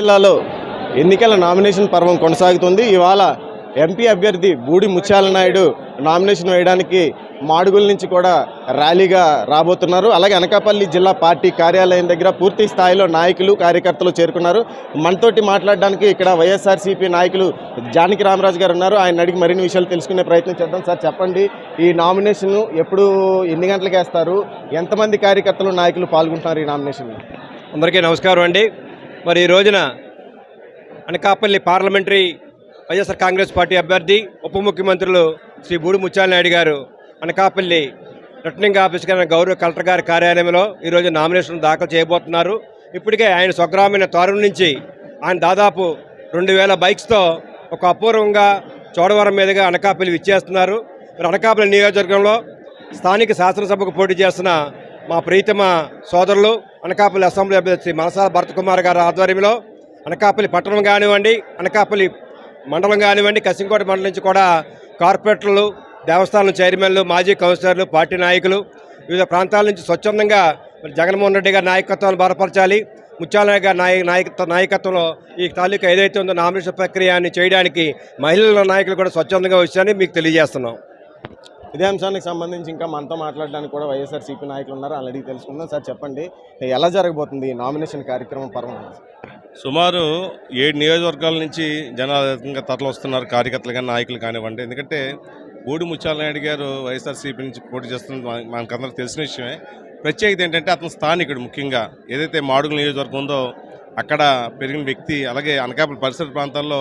జిల్లాలో ఎన్నికల నామినేషన్ పర్వం కొనసాగుతుంది. ఇవాళ ఎంపీ అభ్యర్థి బూడి ముత్యాల నాయుడు నామినేషన్ వేయడానికి మాడుగుల నుంచి కూడా ర్యాలీగా రాబోతున్నారు. అలాగే అనకాపల్లి జిల్లా పార్టీ కార్యాలయం దగ్గర పూర్తి స్థాయిలో నాయకులు కార్యకర్తలు చేరుకున్నారు. మనతోటి మాట్లాడడానికి ఇక్కడ వైఎస్ఆర్సీపీ నాయకులు జానకి రామరాజు గారు ఉన్నారు. ఆయన అడిగి మరిన్ని విషయాలు తెలుసుకునే ప్రయత్నం చేద్దాం. సార్ చెప్పండి. ఈ నామినేషన్ ఎప్పుడు ఎన్ని గంటలకు వేస్తారు? ఎంతమంది కార్యకర్తలు నాయకులు పాల్గొంటున్నారు ఈ నామినేషన్లో? అందరికీ నమస్కారం అండి. మరి ఈ రోజున Anakapalli parliamentary YSR Congress party అభ్యర్థి ఉప ముఖ్యమంత్రులు శ్రీ బూడి ముత్యాల నాయుడు గారు అనకాపల్లి రిటర్నింగ్ ఆఫీస్ గారి గౌరవ కలెక్టర్ గారి కార్యాలయంలో ఈరోజు నామినేషన్ దాఖలు చేయబోతున్నారు. ఇప్పటికే ఆయన స్వగ్రామైన త్వరం నుంచి ఆయన దాదాపు రెండు వేల బైక్స్తో ఒక అపూర్వంగా చోడవరం మీదుగా అనకాపల్లి విచ్చేస్తున్నారు. మరి అనకాపల్లి నియోజకవర్గంలో స్థానిక శాసనసభకు పోటీ చేస్తున్న మా ప్రీతమ సోదరులు అనకాపల్లి అసెంబ్లీ అభ్యర్థి శ్రీ మనసాల భరత్ గారి ఆధ్వర్యంలో అనకాపల్లి పట్టణం కానివ్వండి అనకాపల్లి మండలం కానివ్వండి కసింకోట మండలం నుంచి కూడా కార్పొరేటర్లు దేవస్థానం చైర్మన్లు మాజీ కౌన్సిలర్లు పార్టీ నాయకులు వివిధ ప్రాంతాల నుంచి స్వచ్ఛందంగా జగన్మోహన్ రెడ్డి గారి నాయకత్వాన్ని బలపరచాలి. ముత్యాలయ గారి నాయ నాయకత్వ నాయకత్వంలో ఈ తాలూకా ఏదైతే ఉందో నామినేషన్ ప్రక్రియని చేయడానికి మహిళల నాయకులు కూడా స్వచ్ఛందంగా వచ్చారని మీకు తెలియజేస్తున్నాం. ఇదే అంశానికి సంబంధించి ఇంకా మనతో మాట్లాడడానికి కూడా వైఎస్ఆర్ సిపి నాయకులు ఉన్నారు. అలా అడిగి తెలుసుకుందాం. సార్ చెప్పండి. ఎలా జరగబోతుంది ఈ నామినేషన్ కార్యక్రమం పర్వం? సుమారు ఏడు నియోజకవర్గాల నుంచి జనాలు తరలి వస్తున్నారు. కార్యకర్తలు కానీ నాయకులు కానివ్వండి. ఎందుకంటే బూడి ముత్యాల నాయుడు గారు వైఎస్ఆర్సీపీ నుంచి పోటీ చేస్తుంది మనకందరికి తెలిసిన విషయమే. ప్రత్యేకత ఏంటంటే అతను స్థానికుడు ముఖ్యంగా. ఏదైతే మాడుగుల నియోజకవర్గం ఉందో అక్కడ పెరిగిన వ్యక్తి అలాగే అనకాపల్లి పరిసర ప్రాంతాల్లో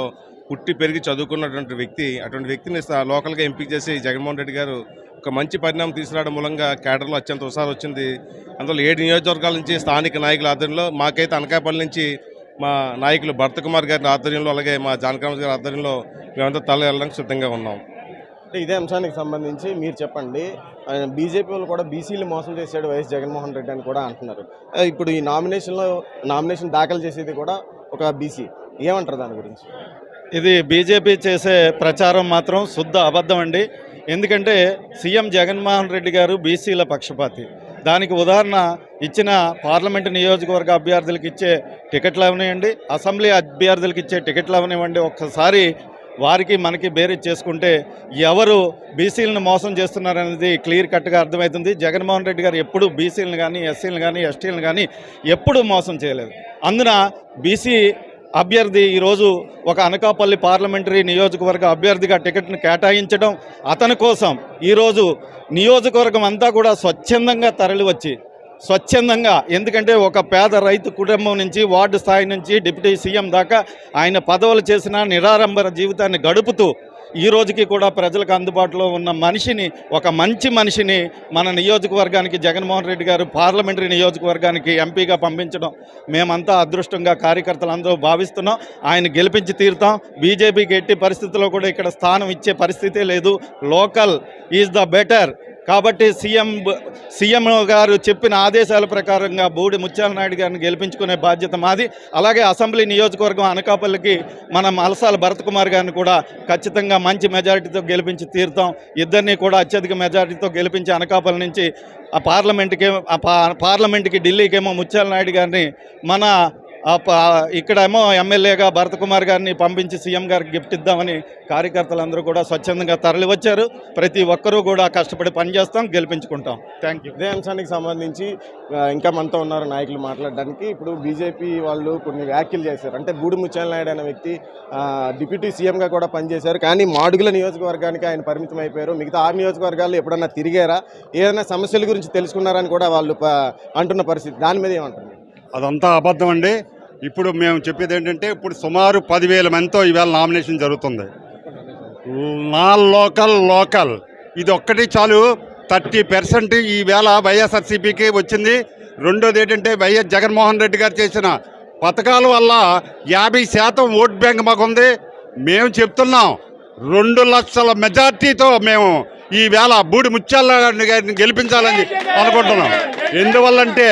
పుట్టి పెరిగి చదువుకున్నటువంటి వ్యక్తి అటువంటి వ్యక్తిని లోకల్గా ఎంపిక చేసి జగన్మోహన్ రెడ్డి గారు ఒక మంచి పరిణామం తీసుకురావడం మూలంగా కేడర్లో అత్యంత ఉత్సాహం వచ్చింది. అందులో ఏడు నియోజకవర్గాల నుంచి స్థానిక నాయకుల ఆధ్వర్యంలో మాకైతే అనకాపల్లి నుంచి మా నాయకులు భరత్ కుమార్ గారి ఆధ్వర్యంలో అలాగే మా జానకామ గారి ఆధ్వర్యంలో మేమంతా తల వెళ్ళడానికి సిద్ధంగా ఉన్నాం. ఇదే అంశానికి సంబంధించి మీరు చెప్పండి. బీజేపీ వాళ్ళు కూడా బీసీలు మోసం చేశాడు వైఎస్ జగన్మోహన్ రెడ్డి అని కూడా అంటున్నారు. ఇప్పుడు ఈ నామినేషన్లో నామినేషన్ దాఖలు చేసేది కూడా ఒక బీసీ. ఏమంటారు దాని గురించి? ఇది బీజేపీ చేసే ప్రచారం మాత్రం శుద్ధ అబద్ధం అండి. ఎందుకంటే సీఎం జగన్మోహన్ రెడ్డి గారు బీసీల పక్షపాతి. దానికి ఉదాహరణ ఇచ్చిన పార్లమెంటు నియోజకవర్గ అభ్యర్థులకు ఇచ్చే టికెట్లు అవనివ్వండి అసెంబ్లీ అభ్యర్థులకు ఇచ్చే టికెట్లు అవనివ్వండి. ఒక్కసారి వారికి మనకి బేరీ చేసుకుంటే ఎవరు బీసీలను మోసం చేస్తున్నారనేది క్లియర్ కట్గా అర్థమవుతుంది. జగన్మోహన్ రెడ్డి గారు ఎప్పుడు బీసీలను కానీ ఎస్సీలను కానీ ఎస్టీలను కానీ ఎప్పుడూ మోసం చేయలేదు. అందున బీసీ అభ్యర్థి ఈరోజు ఒక అనకాపల్లి పార్లమెంటరీ నియోజకవర్గ అభ్యర్థిగా టికెట్ను కేటాయించడం అతని కోసం ఈరోజు నియోజకవర్గం అంతా కూడా స్వచ్ఛందంగా తరలివచ్చి స్వచ్ఛందంగా. ఎందుకంటే ఒక పేద రైతు కుటుంబం నుంచి వార్డు స్థాయి నుంచి డిప్యూటీ సీఎం దాకా ఆయన పదవులు చేసిన నిరారంభర జీవితాన్ని గడుపుతూ ఈ రోజుకి కూడా ప్రజలకు అందుబాటులో ఉన్న మనిషిని ఒక మంచి మనిషిని మన నియోజకవర్గానికి జగన్మోహన్ రెడ్డి గారు పార్లమెంటరీ నియోజకవర్గానికి ఎంపీగా పంపించడం మేమంతా అదృష్టంగా కార్యకర్తలందరూ భావిస్తున్నాం. ఆయన గెలిపించి తీరుతాం. బీజేపీకి ఎట్టి పరిస్థితుల్లో కూడా ఇక్కడ స్థానం ఇచ్చే పరిస్థితే లేదు. Local is the better. కాబట్టి సీఎం సీఎం గారు చెప్పిన ఆదేశాల ప్రకారంగా బూడి ముత్యాల నాయుడు గారిని గెలిపించుకునే బాధ్యత మాది. అలాగే అసెంబ్లీ నియోజకవర్గం అనకాపల్లికి మనం అలసాల భరత్ కుమార్ గారిని కూడా ఖచ్చితంగా మంచి మెజారిటీతో గెలిపించి తీరుతాం. ఇద్దరిని కూడా అత్యధిక మెజారిటీతో గెలిపించి అనకాపల్లి నుంచి ఆ పార్లమెంట్కి ఆ పా- పార్లమెంట్కి ఢిల్లీకేమో ముత్యాల నాయుడు గారిని మన ఇక్కడేమో ఎమ్మెల్యేగా భరత్ కుమార్ గారిని పంపించి సీఎం గారికి గిఫ్ట్ ఇద్దామని కార్యకర్తలందరూ కూడా స్వచ్ఛందంగా తరలి వచ్చారు ప్రతి ఒక్కరూ కూడా కష్టపడి పనిచేస్తాం గెలిపించుకుంటాం. థ్యాంక్ యూ ఇదే అంశానికి సంబంధించి ఇంకా మనతో ఉన్నారు నాయకులు మాట్లాడడానికి. ఇప్పుడు బీజేపీ వాళ్ళు కొన్ని వ్యాఖ్యలు చేశారు. అంటే బూడి ముత్యాల నాయుడు అనే వ్యక్తి డిప్యూటీ సీఎంగా కూడా పనిచేశారు. కానీ మాడుగుల నియోజకవర్గానికి ఆయన పరిమితం అయిపోయారు. మిగతా ఆరు నియోజకవర్గాల్లో ఎప్పుడన్నా తిరిగారా? ఏదైనా సమస్యల గురించి తెలుసుకున్నారని కూడా వాళ్ళు ప- అంటున్న పరిస్థితి. దాని మీద ఏమంటారు అదంతా అబద్ధం అండి. ఇప్పుడు మేము చెప్పేది ఏంటంటే ఇప్పుడు సుమారు పదివేల మందితో ఈవేళ నామినేషన్ జరుగుతుంది. నా లోకల్ లోకల్. ఇది ఒక్కటి చాలు థర్టీ పర్సెంట్ ఈవేళ వైఎస్ఆర్సీపీకి వచ్చింది. రెండోది ఏంటంటే వైఎస్ జగన్మోహన్ రెడ్డి గారు చేసిన పథకాల వల్ల యాభై శాతం ఓట్ బ్యాంక్ మాకుంది. మేము చెప్తున్నాం రెండు లక్షల మెజార్టీతో మేము ఈవేళ బూడి ముత్యాల గారిని గెలిపించాలని అనుకుంటున్నాం. ఎందువల్లంటే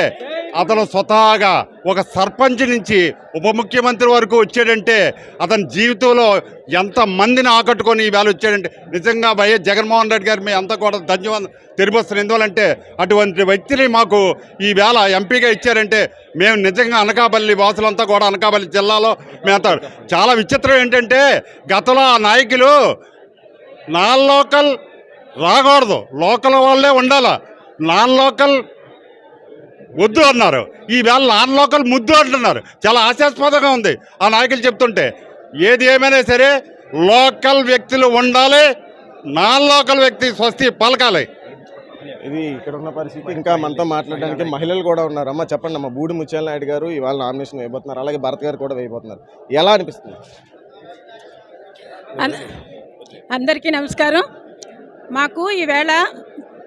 అతను స్వతహాగా ఒక సర్పంచ్ నుంచి ఉప ముఖ్యమంత్రి వరకు వచ్చాడంటే అతని జీవితంలో ఎంత మందిని ఆకట్టుకొని ఈవేళ వచ్చాడంటే నిజంగా వైఎస్ జగన్మోహన్ రెడ్డి గారు మేము అంతా కూడా ధన్యవాదం తెలియవస్తున్నారు ఎందువలంటే అటువంటి వ్యక్తిని మాకు ఈవేళ ఎంపీగా ఇచ్చారంటే మేము నిజంగా అనకాపల్లి వాసులంతా కూడా అనకాపల్లి జిల్లాలో మేమంతా చాలా విచిత్రం ఏంటంటే గతంలో ఆ నాయకులు నాన్ లోకల్ రాకూడదు. లోకల్ వాళ్ళే ఉండాలి. నాన్ లోకల్ వద్దు అన్నారు. ఈవేళ నాన్ లోకల్ ముద్దు అంటున్నారు. చాలా హాస్యాస్పదంగా ఉంది. ఆ నాయకులు చెప్తుంటే ఏది ఏమైనా సరే లోకల్ వ్యక్తులు ఉండాలి నాన్ లోకల్ వ్యక్తి స్వస్తి పలకాలి. ఇది ఇక్కడ ఉన్న పరిస్థితి. ఇంకా మనతో మాట్లాడడానికి మహిళలు కూడా ఉన్నారు. అమ్మ చెప్పండి అమ్మ బూడి ముత్యాల నాయుడు గారు ఇవాళ నామినేషన్ వేయబోతున్నారు. అలాగే భరత్ గారు కూడా వేయబోతున్నారు. ఎలా అనిపిస్తుంది? అన్- అందరికీ నమస్కారం. మాకు ఈవేళ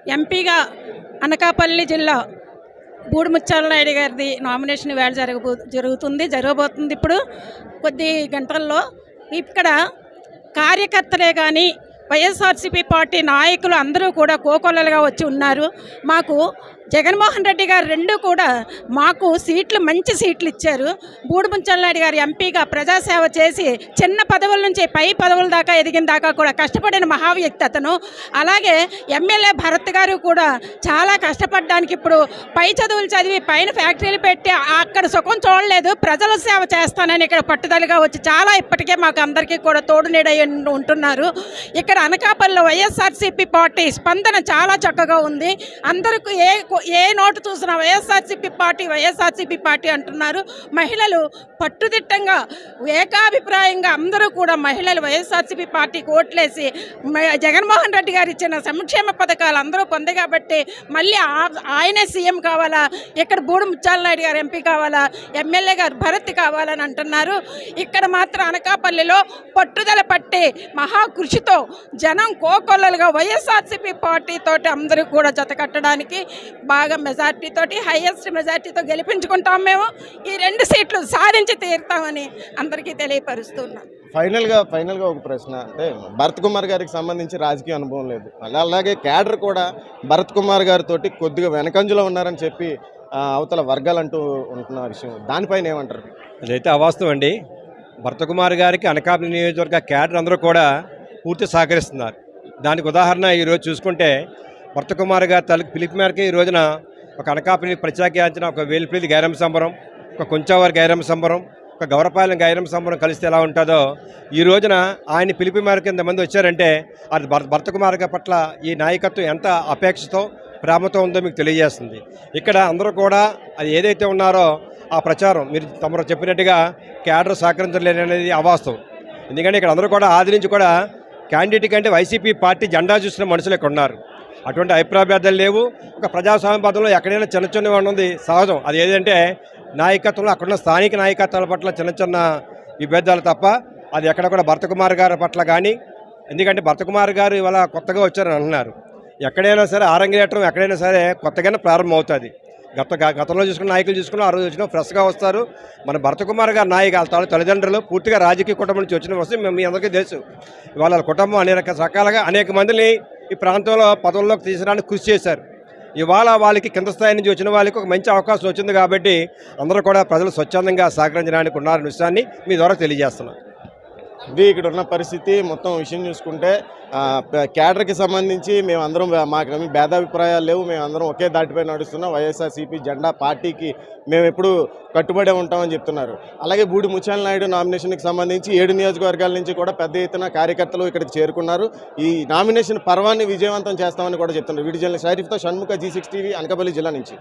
ఎంపీగా అనకాపల్లి జిల్లా బూడిముత్యాల నాయుడు గారిది నామినేషన్ వేళ జరగబో జరుగుతుంది జరగబోతుంది ఇప్పుడు కొద్ది గంటల్లో. ఇక్కడ కార్యకర్తలే కానీ వైఎస్ఆర్సీపీ పార్టీ నాయకులు అందరూ కూడా కోకొల్లలుగా వచ్చి ఉన్నారు. మాకు జగన్మోహన్ రెడ్డి గారు రెండు కూడా మాకు సీట్లు మంచి సీట్లు ఇచ్చారు. బూడిముంచల్ గారు ఎంపీగా ప్రజాసేవ చేసి చిన్న పదవుల నుంచి పై పదవుల దాకా ఎదిగిన దాకా కూడా కష్టపడిన మహా వ్యక్తి అతను. అలాగే ఎమ్మెల్యే భరత్ గారు కూడా చాలా కష్టపడడానికి ఇప్పుడు పై చదువులు చదివి పైన ఫ్యాక్టరీలు పెట్టి అక్కడ సుఖం చూడలేదు ప్రజల సేవ చేస్తానని ఇక్కడ పట్టుదలగా వచ్చి చాలా ఇప్పటికే మాకు అందరికీ కూడా తోడు నీడై ఉంటున్నారు. ఇక్కడ అనకాపల్లిలో వైఎస్ఆర్సీపీ పార్టీ స్పందన చాలా చక్కగా ఉంది. అందరికీ ఏ ఏ నోటు చూసినా వైఎస్ఆర్సీపీ పార్టీ వైఎస్ఆర్సీపీ పార్టీ అంటున్నారు. మహిళలు పట్టుదిట్టంగా ఏకాభిప్రాయంగా అందరూ కూడా మహిళలు వైఎస్ఆర్సీపీ పార్టీకి ఓట్లేసి జగన్మోహన్ రెడ్డి గారు ఇచ్చిన సంక్షేమ పథకాలు అందరూ పొంది కాబట్టి మళ్ళీ ఆ- ఆయనే సీఎం కావాలా? ఇక్కడ బూడి ముచ్చాలనాయుడు గారు ఎంపీ కావాలా? ఎమ్మెల్యే గారు భరత్ కావాలని అంటున్నారు. ఇక్కడ మాత్రం అనకాపల్లిలో పట్టుదల పట్టి మహాకృషితో జనం కోకొల్లలుగా వైఎస్ఆర్సీపీ పార్టీ తోటి అందరూ కూడా జత కట్టడానికి బాగా మెజార్టీ తోటి హైయెస్ట్ మెజార్టీతో గెలిపించుకుంటాం మేము. ఈ రెండు సీట్లు సాధించి తీరుతామని అందరికీ తెలియపరుస్తున్నాం. ఫైనల్గా ఫైనల్గా ఒక ప్రశ్న. అంటే భరత్ కుమార్ గారికి సంబంధించి రాజకీయ అనుభవం లేదు. అలా అలాగే క్యాడర్ కూడా భరత్ కుమార్ గారితో కొద్దిగా వెనకంజలో ఉన్నారని చెప్పి అవతల వర్గాలు అంటూ ఉంటున్న విషయం. దానిపైన ఏమంటారు? అదైతే అవాస్తవం అండి. భరతకుమార్ గారికి అనకాపల్లి నియోజకవర్గ క్యాడర్ అందరూ కూడా పూర్తి సహకరిస్తున్నారు. దానికి ఉదాహరణ ఈరోజు చూసుకుంటే భరతకుమార్ గారి తల్లి పిలుపు మేరకు ఈ రోజున ఒక అనకాపల్లి ప్రత్యేకించిన ఒక వేలిపిల్లి గైరం సంబరం ఒక కొంచావారి గైరమ్మ సంబరం ఒక గౌరపాలెం గైరం సంబరం కలిస్తే ఎలా ఉంటుందో ఈ రోజున ఆయన పిలుపు మేరకు ఇంతమంది వచ్చారంటే అది భర గారి పట్ల ఈ నాయకత్వం ఎంత అపేక్షతో ప్రేమతో ఉందో మీకు తెలియజేస్తుంది. ఇక్కడ అందరూ కూడా అది ఏదైతే ఉన్నారో ఆ ప్రచారం మీరు తమరు చెప్పినట్టుగా క్యాడర్ సహకరించలేని అనేది అవాస్తవం. ఎందుకంటే ఇక్కడ అందరూ కూడా ఆదరించి కూడా క్యాండిడేట్ కంటే వైసీపీ పార్టీ జెండా చూసిన మనుషులు ఇక్కడ ఉన్నారు అటువంటి అభిప్రాయాలు లేవు. ఒక ప్రజాస్వామ్య పదంలో ఎక్కడైనా చిన్న చిన్న ఉంది సహజం. అది ఏదంటే నాయకత్వంలో అక్కడున్న స్థానిక నాయకత్వాల పట్ల చిన్న చిన్న విభేదాలు తప్ప అది ఎక్కడ కూడా భర్తకుమార్ గారి పట్ల కానీ ఎందుకంటే భర్తకుమార్ గారు ఇవాళ కొత్తగా వచ్చారని అంటున్నారు. ఎక్కడైనా సరే ఆరంగేయటం ఎక్కడైనా సరే కొత్తగానే ప్రారంభం అవుతుంది గత గతంలో చూసుకున్న నాయకులు చూసుకున్న ఆ రోజు వచ్చిన ఫ్రెష్గా వస్తారు. మన భరతకుమార్ గారి నాయకులు వాళ్ళ తల్లిదండ్రులు పూర్తిగా రాజకీయ కుటుంబం నుంచి వచ్చిన వస్తే మేము మీ అందరికీ తెలుసు. ఇవాళ వాళ్ళ కుటుంబం అనేక రకాలుగా అనేక మందిని ఈ ప్రాంతంలో పదవుల్లోకి తీసడానికి కృషి చేశారు. ఇవాళ వాళ్ళకి కింద స్థాయి నుంచి వచ్చిన వాళ్ళకి ఒక మంచి అవకాశం వచ్చింది కాబట్టి అందరూ కూడా ప్రజలు స్వచ్ఛందంగా సహకరించడానికి ఉన్నారనే విషయాన్ని మీ ద్వారా తెలియజేస్తున్నాను. ఇది ఇక్కడ ఉన్న పరిస్థితి. మొత్తం విషయం చూసుకుంటే ఆ, క్యాడర్కి సంబంధించి మేమందరం మాకు భేదాభిప్రాయాలు లేవు. మేమందరం ఒకే దాటిపై నడుస్తున్నాం వైఎస్ఆర్సీపీ జెండా పార్టీకి మేము ఎప్పుడు కట్టుబడే ఉంటామని చెప్తున్నారు. అలాగే బూడి ముచ్చాల నాయుడు నామినేషన్కి సంబంధించి ఏడు నియోజకవర్గాల నుంచి కూడా పెద్ద ఎత్తున కార్యకర్తలు ఇక్కడికి చేరుకున్నారు. ఈ నామినేషన్ పర్వాన్ని విజయవంతం చేస్తామని కూడా చెప్తున్నారు. వీడి జిల్లా షరీఫ్తో Shanmukha G six TV Anakapalli జిల్లా నుంచి.